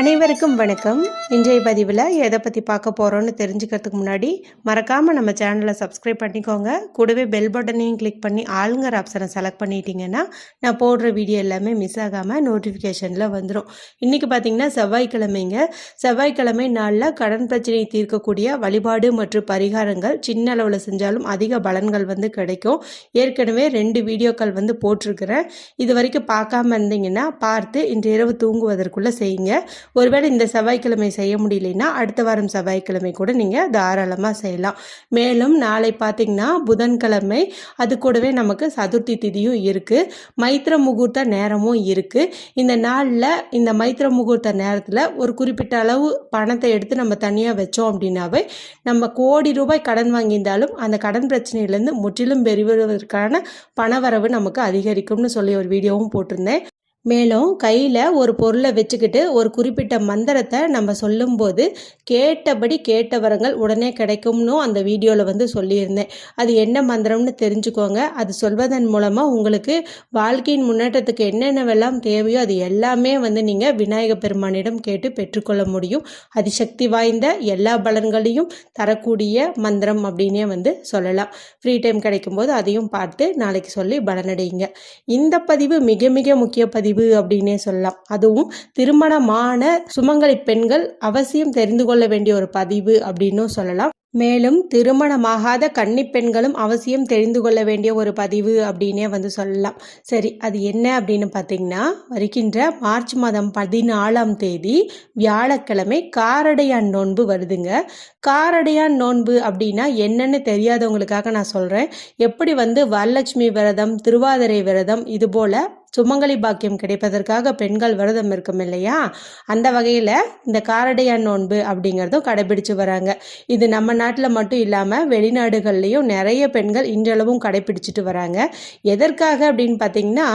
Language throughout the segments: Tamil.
அனைவருக்கும் வணக்கம். இன்றைய பதிவில் எதை பற்றி பார்க்க போகிறோன்னு தெரிஞ்சுக்கிறதுக்கு முன்னாடி மறக்காமல் நம்ம சேனலை சப்ஸ்கிரைப் பண்ணிக்கோங்க. கூடவே பெல் பட்டனையும் கிளிக் பண்ணி ஆளுங்கிற ஆப்ஷனை செலக்ட் பண்ணிட்டீங்கன்னா நான் போடுற வீடியோ எல்லாமே மிஸ் ஆகாமல் நோட்டிஃபிகேஷனில் வந்துடும் இன்றைக்கி பார்த்தீங்கன்னா செவ்வாய்க்கிழமைங்க. செவ்வாய்க்கிழமை நாளில் கடன் பிரச்சனையை தீர்க்கக்கூடிய வழிபாடு மற்றும் பரிகாரங்கள் சின்ன அளவில் செஞ்சாலும் அதிக பலன்கள் வந்து கிடைக்கும். ஏற்கனவே ரெண்டு வீடியோக்கள் வந்து போட்டிருக்கிறேன். இது வரைக்கும் பார்க்காம இருந்தீங்கன்னா பார்த்து இன்று இரவு தூங்குவதற்குள்ளே செய்யுங்க. ஒருவேளை இந்த செவ்வாய்க்கிழமை செய்ய முடியலைன்னா அடுத்த வாரம் செவ்வாய்க்கிழமை கூட நீங்கள் தாராளமாக செய்யலாம். மேலும் நாளை பார்த்தீங்கன்னா புதன்கிழமை அது கூடவே நமக்கு சதுர்த்தி திதியும் இருக்குது மைத்திர முகூர்த்த நேரமும் இருக்குது இந்த நாளில் இந்த மைத்திர முகூர்த்த நேரத்தில் ஒரு குறிப்பிட்ட அளவு பணத்தை எடுத்து நம்ம தனியாக வச்சோம் அப்படின்னாவே நம்ம கோடி ரூபாய் கடன் வாங்கியிருந்தாலும் அந்த கடன் பிரச்சனையிலேருந்து முற்றிலும் பெறுவதற்கான பணவரவு நமக்கு அதிகரிக்கும்னு சொல்லி ஒரு வீடியோவும் போட்டிருந்தேன். மேலும் கையில் ஒரு பொருளை வச்சுக்கிட்டு ஒரு குறிப்பிட்ட மந்திரத்தை நம்ம சொல்லும்போது கேட்டபடி கேட்ட வரங்கள் உடனே கிடைக்கும்னு அந்த வீடியோவில் வந்து சொல்லியிருந்தேன். அது என்ன மந்திரம்னு தெரிஞ்சுக்கோங்க. அது சொல்வதன் மூலமாக உங்களுக்கு வாழ்க்கையின் முன்னேற்றத்துக்கு என்னென்னவெல்லாம் தேவையோ அது எல்லாமே வந்து நீங்கள் விநாயக பெருமானிடம் கேட்டு பெற்றுக்கொள்ள முடியும். அதிசக்தி வாய்ந்த எல்லா பலன்களையும் தரக்கூடிய மந்திரம் அப்படின்னே வந்து சொல்லலாம். ஃப்ரீ டைம் கிடைக்கும்போது அதையும் பார்த்து நாளைக்கு சொல்லி பலனடையுங்க. இந்த பதிவு மிக மிக முக்கிய பதிவு. பதிவு அப்படின்னே சொல்லலாம். அதுவும் திருமணமான சுமங்கலி பெண்கள் அவசியம் தெரிந்து கொள்ள வேண்டிய ஒரு பதிவு அப்படின்னும் சொல்லலாம். மேலும் திருமணமாகாத கன்னி பெண்களும் அவசியம் தெரிந்து கொள்ள வேண்டிய ஒரு பதிவு அப்படின்னே வந்து சொல்லலாம். சரி அது என்ன அப்படின்னு பார்த்தீங்கன்னா வருகின்ற மார்ச் மாதம் பதினாலாம் தேதி வியாழக்கிழமை காரடையான் நோன்பு வருதுங்க. காரடையான் நோன்பு அப்படின்னா என்னன்னு தெரியாதவங்களுக்காக நான் சொல்கிறேன் எப்படி வந்து வரலட்சுமி விரதம் திருவாதிரை விரதம் இது போல் சுமங்கலி பாக்கியம் கிடைப்பதற்காக பெண்கள் விரதம் இருக்கும் இல்லையா? அந்த வகையில் இந்த காரடையான் நோன்பு அப்படிங்கிறதும் கடைபிடிச்சு வராங்க. இது நம்ம நாட்டில் மட்டும் இல்லாமல் வெளிநாடுகள்லேயும் நிறைய பெண்கள் இன்றளவும் கடைபிடிச்சிட்டு வராங்க. எதற்காக அப்படின்னு பார்த்தீங்கன்னா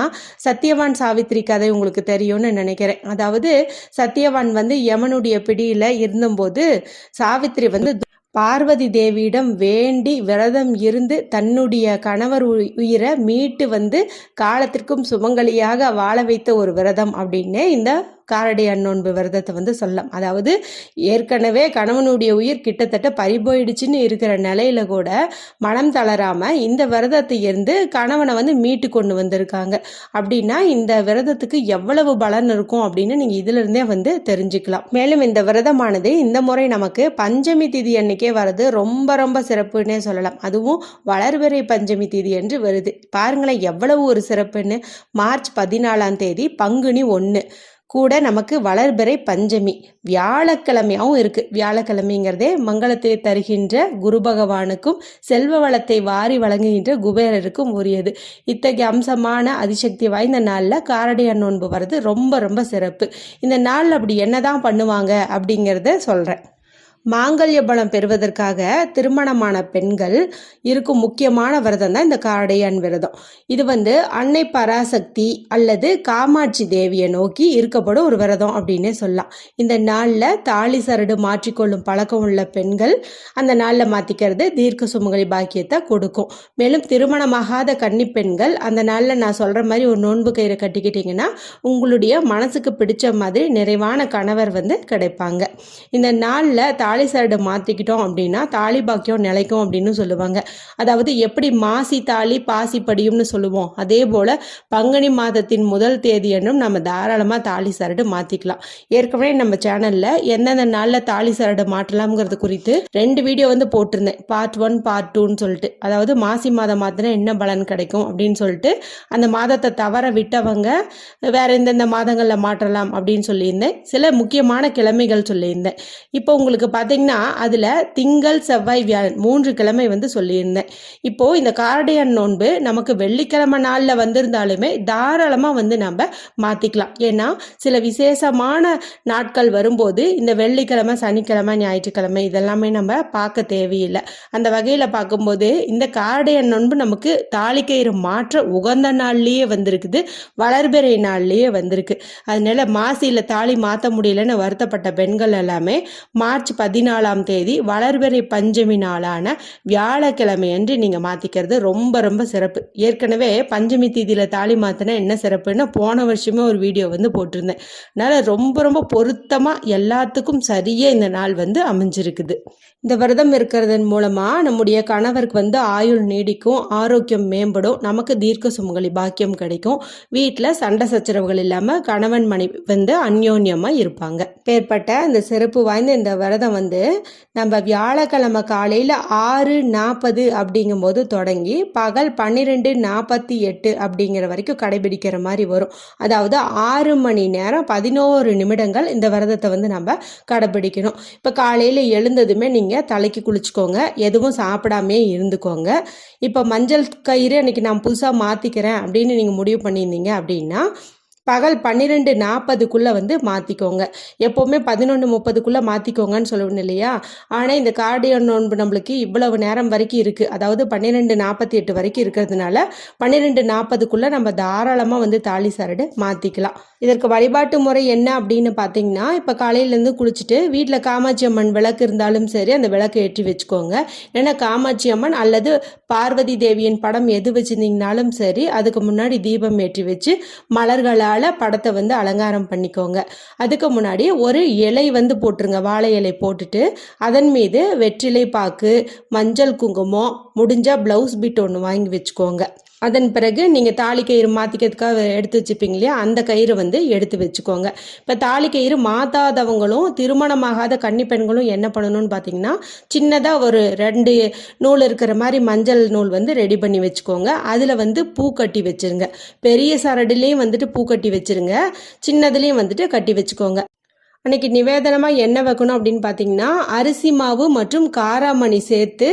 சத்தியவான் சாவித்ரி கதை உங்களுக்கு தெரியும்னு நினைக்கிறேன். அதாவது சத்தியவான் வந்து யமனுடைய பிடியில் இருந்தபோது சாவித்ரி வந்து பார்வதி தேவியிடம் வேண்டி விரதம் இருந்து தன்னுடைய கணவர் உயிரை மீட்டு வந்து காலத்திற்கும் சுமங்கலியாக வாழ வைத்த ஒரு விரதம் அப்படின்னு இந்த காரடி அன்னோன்பு விரதத்தை வந்து சொல்லலாம். அதாவது ஏற்கனவே கணவனுடைய உயிர் கிட்டத்தட்ட பறிபோயிடுச்சுன்னு இருக்கிற நிலையில கூட மனம் தளராம இந்த விரதத்தை இருந்து கணவனை வந்து மீட்டு கொண்டு வந்திருக்காங்க. அப்படின்னா இந்த விரதத்துக்கு எவ்வளவு பலன் இருக்கும் அப்படின்னு நீங்க இதுல இருந்தே வந்து தெரிஞ்சுக்கலாம். மேலும் இந்த விரதமானது இந்த முறை நமக்கு பஞ்சமி திதி அன்னைக்கே வர்றது ரொம்ப ரொம்ப சிறப்புன்னே சொல்லலாம். அதுவும் வளர்வரை பஞ்சமி திதி என்று வருது. பாருங்களேன் எவ்வளவு ஒரு சிறப்புன்னு. மார்ச் பதினாலாம் தேதி பங்குனி ஒன்று கூட நமக்கு வளர்பிறை பஞ்சமி வியாழக்கிழமையாகவும் இருக்குது வியாழக்கிழமைங்கிறதே மங்களத்தை தருகின்ற குரு பகவானுக்கும் செல்வ வளத்தை வாரி வழங்குகின்ற குபேரருக்கும் உரியது. இத்தகைய அம்சமான அதிசக்தி வாய்ந்த நாளில் காரடையா நோன்பு வர்றது ரொம்ப ரொம்ப சிறப்பு. இந்த நாளில் அப்படி என்னதான் பண்ணுவாங்க அப்படிங்கிறத சொல்கிறேன் மாங்கல்ய பலம் பெறுவதற்காக திருமணமான பெண்கள் இருக்கும் முக்கியமான விரதம் தான் இந்த காடையான் விரதம். இது வந்து அன்னை பராசக்தி அல்லது காமாட்சி தேவியை நோக்கி இருக்கப்படும் ஒரு விரதம் அப்படின்னே சொல்லலாம். இந்த நாளில் தாலி சரடு மாற்றிக்கொள்ளும் பழக்கம் உள்ள பெண்கள் அந்த நாளில் மாற்றிக்கிறது தீர்க்க சுமங்கலி பாக்கியத்தை கொடுக்கும். மேலும் திருமணமாகாத கன்னி பெண்கள் அந்த நாளில் நான் சொல்கிற மாதிரி ஒரு நோன்பு கயிறை கட்டிக்கிட்டிங்கன்னா உங்களுடைய மனசுக்கு பிடிச்ச மாதிரி நிறைவான கணவர் வந்து கிடைப்பாங்க. இந்த நாளில் தாலி சரடு மாற்றிக்கிட்டோம் அப்படின்னா தாலி பாக்கியம் நிலைக்கும் அப்படின்னு சொல்லுவாங்க. அதாவது எப்படி மாசி தாலி பாசி படியும்னு சொல்லுவோம். அதே போல் பங்குனி மாதத்தின் முதல் தேதி என்றும் நம்ம தாராளமாக தாலி சரடு மாற்றிக்கலாம் ஏற்கனவே நம்ம சேனலில் எந்தெந்த நாளில் தாலி சரடு மாற்றலாம்ங்கிறது குறித்து ரெண்டு வீடியோ வந்து போட்டிருந்தேன். பார்ட் ஒன் பார்ட் டூன்னு சொல்லிட்டு. அதாவது மாசி மாதம் மாத்தினா என்ன பலன் கிடைக்கும் அப்படின்னு சொல்லிட்டு அந்த மாதத்தை தவற விட்டவங்க வேற எந்தெந்த மாதங்களில் மாற்றலாம் அப்படின்னு சொல்லியிருந்தேன். சில முக்கியமான கிழமைகள் சொல்லியிருந்தேன். இப்போ உங்களுக்கு பார்த்தீங்கன்னா அதில் திங்கள் செவ்வாய் வியாழன் மூன்று கிழமை வந்து சொல்லியிருந்தேன். இப்போது இந்த காரடையான் நோன்பு நமக்கு வெள்ளிக்கிழமை நாளில் வந்திருந்தாலுமே தாராளமாக வந்து நம்ம மாற்றிக்கலாம் ஏன்னா சில விசேஷமான நாட்கள் வரும்போது இந்த வெள்ளிக்கிழமை சனிக்கிழமை ஞாயிற்றுக்கிழமை இதெல்லாமே நம்ம பார்க்க தேவையில்லை. அந்த வகையில் பார்க்கும்போது இந்த காரடையான் நோன்பு நமக்கு தாலிக்கயிறு மாற்ற உகந்த நாள்லேயே வந்திருக்குது வளர்பிறை நாள்லேயே வந்திருக்கு. அதனால மாசியில் தாலி மாற்ற முடியலன்னு வருத்தப்பட்ட பெண்கள் எல்லாமே மார்ச் பதி பதினாலாம் தேதி வளர்பிறை பஞ்சமி நாளான வியாழக்கிழமை அன்று நீங்கள் மாற்றிக்கிறது ரொம்ப ரொம்ப சிறப்பு. ஏற்கனவே பஞ்சமி தீதியில் தாலி மாற்றினா என்ன சிறப்புன்னு போன வருஷமே ஒரு வீடியோ வந்து போட்டிருந்தேன். அதனால் ரொம்ப ரொம்ப பொருத்தமாக எல்லாத்துக்கும் சரியாக இந்த நாள் வந்து அமைஞ்சிருக்குது. இந்த விரதம் இருக்கிறதன் மூலமாக நம்முடைய கணவருக்கு வந்து ஆயுள் நீடிக்கும் ஆரோக்கியம் மேம்படும் நமக்கு தீர்க்க சுமங்கலி பாக்கியம் கிடைக்கும். வீட்டில் சண்டை சச்சரவுகள் இல்லாமல் கணவன் மனைவி வந்து அந்யோன்யமாக இருப்பாங்க. பேர்பட்ட இந்த சிறப்பு வாய்ந்த இந்த விரதம் வந்து நம்ம வியாழக்கிழமை காலையில் ஆறு நாற்பது அப்படிங்கும்போது தொடங்கி பகல் பன்னிரெண்டு நாற்பத்தி எட்டு அப்படிங்கிற வரைக்கும் கடைபிடிக்கிற மாதிரி வரும். அதாவது ஆறு மணி நேரம் பதினோரு நிமிடங்கள் இந்த விரதத்தை வந்து நம்ம கடைபிடிக்கணும். இப்போ காலையில் எழுந்ததுமே நீங்கள் தலைக்கு குளிச்சுக்கோங்க. எதுவும் சாப்பிடாமே இருந்துக்கோங்க. இப்போ மஞ்சள் கயிறு அன்றைக்கி நான் புதுசாக மாற்றிக்கிறேன் அப்படின்னு நீங்கள் முடிவு பண்ணியிருந்தீங்க அப்படின்னா பகல் பன்னிரெண்டு நாற்பதுக்குள்ளே வந்து மாற்றிக்கோங்க எப்போவுமே பதினொன்று முப்பதுக்குள்ளே மாற்றிக்கோங்கன்னு சொல்லணும் இல்லையா? ஆனால் இந்த கார்டியோ நோன்பு நம்மளுக்கு இவ்வளவு நேரம் வரைக்கும் இருக்குது அதாவது பன்னிரெண்டு நாற்பத்தி எட்டு வரைக்கும் இருக்கிறதுனால பன்னிரெண்டு நாற்பதுக்குள்ளே நம்ம தாராளமாக வந்து தாலி சரடு மாற்றிக்கலாம் இதற்கு வழிபாட்டு முறை என்ன அப்படின்னு பார்த்தீங்கன்னா இப்போ காலையிலேருந்து குளிச்சுட்டு வீட்டில் காமாட்சி அம்மன் விளக்கு இருந்தாலும் சரி அந்த விளக்கு ஏற்றி வச்சுக்கோங்க. ஏன்னா காமாட்சி அம்மன் அல்லது பார்வதி தேவியின் படம் எது வச்சுருந்தீங்கனாலும் சரி அதுக்கு முன்னாடி தீபம் ஏற்றி வச்சு மலர்களால் படத்தை வந்து அலங்காரம் பண்ணிக்கோங்க. அதுக்கு முன்னாடி ஒரு இலை வந்து போட்டுருங்க. வாழை இலை போட்டுட்டு அதன் மீது வெற்றிலை பாக்கு மஞ்சள் குங்குமம் முடிஞ்சால் ப்ளவுஸ் பிட் ஒன்று வாங்கி வச்சுக்கோங்க. அதன் பிறகு நீங்கள் தாலி கயிறு மாற்றிக்கிறதுக்காக எடுத்து வச்சுப்பீங்க இல்லையா? அந்த கயிறு வந்து எடுத்து வச்சுக்கோங்க. இப்போ தாலி கயிறு மாற்றாதவங்களும் திருமணமாகாத கன்னி பெண்களும் என்ன பண்ணணும்னு பார்த்தீங்கன்னா சின்னதாக ஒரு ரெண்டு நூல் இருக்கிற மாதிரி மஞ்சள் நூல் வந்து ரெடி பண்ணி வச்சுக்கோங்க. அதில் வந்து பூ கட்டி வச்சுருங்க. பெரிய சரடுலேயும் வந்துட்டு பூ கட்டி வச்சுருங்க. சின்னதுலேயும் வந்துட்டு கட்டி வச்சுக்கோங்க. அன்னைக்கு நிவேதனமாக என்ன வைக்கணும் அப்படின்னு பார்த்தீங்கன்னா அரிசி மாவு மற்றும் காராமணி சேர்த்து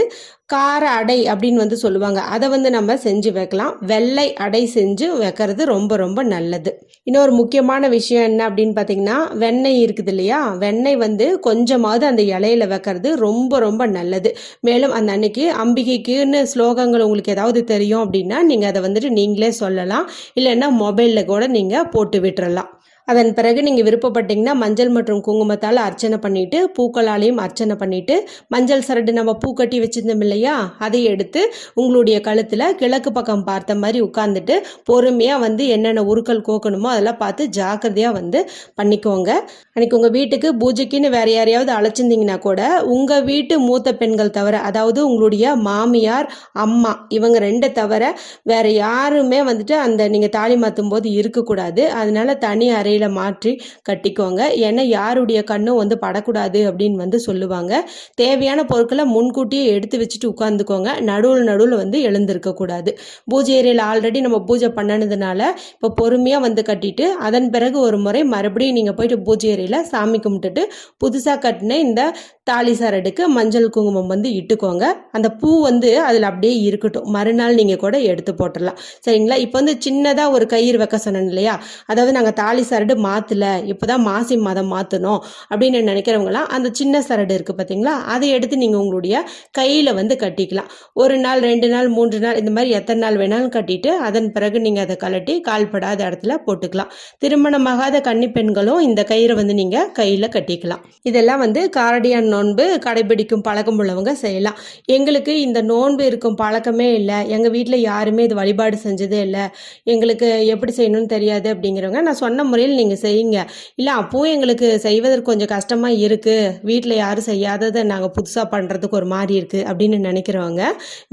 கார அடை அப்படின்னு வந்து சொல்லுவாங்க. அதை வந்து நம்ம செஞ்சு வைக்கலாம். வெள்ளை அடை செஞ்சு வைக்கிறது ரொம்ப ரொம்ப நல்லது. இன்னொரு முக்கியமான விஷயம் என்ன அப்படின்னு பார்த்தீங்கன்னா வெண்ணெய் இருக்குது இல்லையா? வெண்ணெய் வந்து கொஞ்சமாவது அந்த இலையில வைக்கிறது ரொம்ப ரொம்ப நல்லது. மேலும் அந்த அன்னைக்கு அம்பிகைக்குன்னு ஸ்லோகங்கள் உங்களுக்கு ஏதாவது தெரியும் அப்படின்னா நீங்கள் அதை வந்துட்டு நீங்களே சொல்லலாம். இல்லைன்னா மொபைலில் கூட நீங்கள் போட்டு விட்டுறலாம். அதன் பிறகு நீங்கள் விருப்பப்பட்டீங்கன்னா மஞ்சள் மற்றும் குங்குமத்தால் அர்ச்சனை பண்ணிட்டு பூக்களாலையும் அர்ச்சனை பண்ணிட்டு மஞ்சள் சரடு நம்ம பூ கட்டி வச்சிருந்தோம் இல்லையா? அதை எடுத்து உங்களுடைய கழுத்தில் கிழக்கு பக்கம் பார்த்த மாதிரி உட்காந்துட்டு பொறுமையாக வந்து என்னென்ன உருக்கள் கோக்கணுமோ அதெல்லாம் பார்த்து ஜாக்கிரதையாக வந்து பண்ணிக்கோங்க. அன்னைக்கு உங்கள் வீட்டுக்கு பூஜைக்குன்னு வேற யாரையாவது அழைச்சிருந்தீங்கன்னா கூட உங்கள் வீட்டு மூத்த பெண்கள் தவிர அதாவது உங்களுடைய மாமியார் அம்மா இவங்க ரெண்டை தவிர வேற யாருமே வந்துட்டு அந்த நீங்கள் தாலி மாற்றும் போது இருக்கக்கூடாது. அதனால தனி அறையில் மாற்றி கட்டிக்கோங்க. ஏன்னா யாருடைய கண்ணும் வந்து படக்கூடாது அப்படின்னு வந்து சொல்லுவாங்க. தேவையான பொருட்களை முன்கூட்டியே எடுத்து வச்சுட்டு உட்காந்துக்கோங்க நடுவில் நடுவில் வந்து எழுந்திருக்கக்கூடாது பூஜை ஏரியில் ஆல்ரெடி நம்ம பூஜை பண்ணினதுனால இப்போ பொறுமையாக வந்து கட்டிட்டு அதன் பிறகு ஒரு முறை மறுபடியும் நீங்கள் போயிட்டு பூஜை ஏரியில் சாமி கும்பிட்டுட்டு புதுசாக கட்டின இந்த தாலி சரடுக்கு மஞ்சள் குங்குமம் வந்து இட்டுக்கோங்க. அந்த பூ வந்து அதில் அப்படியே இருக்கட்டும். மறுநாள் நீங்கள் கூட எடுத்து போட்டுடலாம். சரிங்களா? இப்போ வந்து சின்னதாக ஒரு கயிறு வைக்க சொன்னேன் இல்லையா? அதாவது நாங்கள் தாலி சரடு மாற்றலை இப்போ தான் மாசி மாதம் மாற்றணும் அப்படின்னு நினைக்கிறவங்களாம் அந்த சின்ன சரடு இருக்குது பார்த்தீங்களா அதை எடுத்து நீங்கள் உங்களுடைய கையில் வந்து கட்டிக்கலாம். ஒரு நாள் ரெண்டு நாள் மூன்று நாள் இந்த மாதிரி எத்தனை நாள் வேணாலும் கட்டிட்டு அதன் பிறகு நீங்கள் அதை கலட்டி கால்படாத இடத்துல போட்டுக்கலாம். திருமணமாகாத கன்னி பெண்களும் இந்த கயிறை வந்து நீங்கள் கையில் கட்டிக்கலாம். இதெல்லாம் வந்து காரடியான் நோன்பு கடைபிடிக்கும் பழக்கம் உள்ளவங்க செய்யலாம். எங்களுக்கு இந்த நோன்பு இருக்கும் பழக்கமே இல்லை. எங்கள் வீட்டில் யாருமே இது வழிபாடு செஞ்சதே இல்லை. எங்களுக்கு எப்படி செய்யணும்னு தெரியாது அப்படிங்கிறவங்க நான் சொன்ன முறையில் நீங்கள் செய்யுங்க. இல்லை அப்பவும் எங்களுக்கு செய்வதற்கு கொஞ்சம் கஷ்டமாக இருக்குது வீட்டில் யாரும் செய்யாததை நாங்கள் புதுசாக பண்ணுறதுக்கு ஒரு மாதிரி இருக்குது அப்படின்னு நினைக்கிறவங்க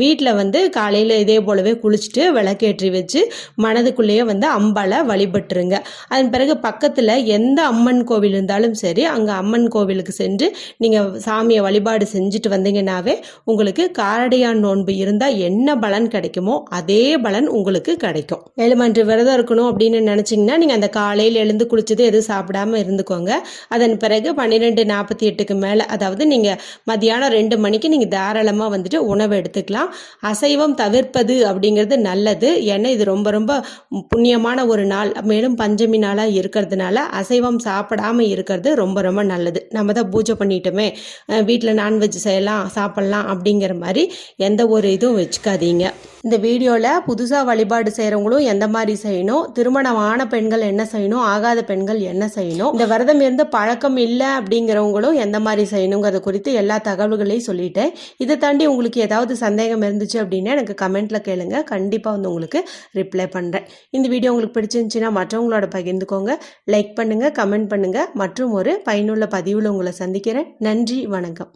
வீட்டில் வந்து காலையில் இதே போலவே குளிச்சுட்டு விளக்கேற்றி வச்சு மனதுக்குள்ளேயே வந்து அம்பாலை வழிபட்டுருங்க. அதன் பிறகு பக்கத்தில் எந்த அம்மன் கோவில் இருந்தாலும் சரி அங்கே அம்மன் கோவிலுக்கு சென்று நீங்கள் சாமியை வழிபாடு செஞ்சுட்டு வந்தீங்கன்னாவே உங்களுக்கு காரடையான் நோன்பு இருந்தால் என்ன பலன் கிடைக்குமோ அதே பலன் உங்களுக்கு கிடைக்கும். ஏழுமன்று விரதம் இருக்கணும் அப்படின்னு நினச்சிங்கன்னா நீங்கள் அந்த காலையில் எழுந்து குளிச்சது எதுவும் சாப்பிடாம இருந்துக்கோங்க. அதன் பிறகு பன்னிரெண்டு நாற்பத்தி எட்டுக்கு மேலே அதாவது நீங்கள் மதியானம் ரெண்டு மணிக்கு நீங்கள் தாராளமாக வந்துட்டு உணவு எடுத்துக்கலாம். அசைவம் தவிர்ப்பது அப்படிங்கிறது நல்லது. ஏன்னா இது ரொம்ப ரொம்ப புண்ணியமான ஒரு நாள். மேலும் பஞ்சமி நாளாக இருக்கிறதுனால அசைவம் சாப்பிடாம இருக்கிறது ரொம்ப ரொம்ப நல்லது. நம்ம தான் பூஜை பண்ணிட்டோமே. வீட்டில் நான்வெஜ் செய்யலாம் சாப்பிட்லாம் அப்படிங்கிற மாதிரி எந்த ஒரு இதுவும் வச்சுக்காதீங்க. இந்த வீடியோவில் புதுசாக வழிபாடு செய்கிறவங்களும் எந்த மாதிரி செய்யணும்? திருமணம் ஆன பெண்கள் என்ன செய்யணும்? ஆகாத பெண்கள் என்ன செய்யணும்? இந்த விரதம் இருந்து பழக்கம் இல்லை அப்படிங்கிறவங்களும் எந்த மாதிரி செய்யணுங்கிறத குறித்து எல்லா தகவல்களையும் சொல்லிட்டேன். இதை தாண்டி உங்களுக்கு ஏதாவது சந்தேகம் இருந்துச்சு அப்படின்னா எனக்கு கமெண்ட்டில் கேளுங்க. கண்டிப்பாக வந்து உங்களுக்கு ரிப்ளை பண்ணுறேன் இந்த வீடியோ உங்களுக்கு பிடிச்சிருந்துச்சின்னா மற்றவங்களோட பகிர்ந்துக்கோங்க. லைக் பண்ணுங்கள் கமெண்ட் பண்ணுங்கள் மற்றும் ஒரு பயனுள்ள பதிவில் உங்களை சந்திக்கிறேன். நன்றி வணக்கம்.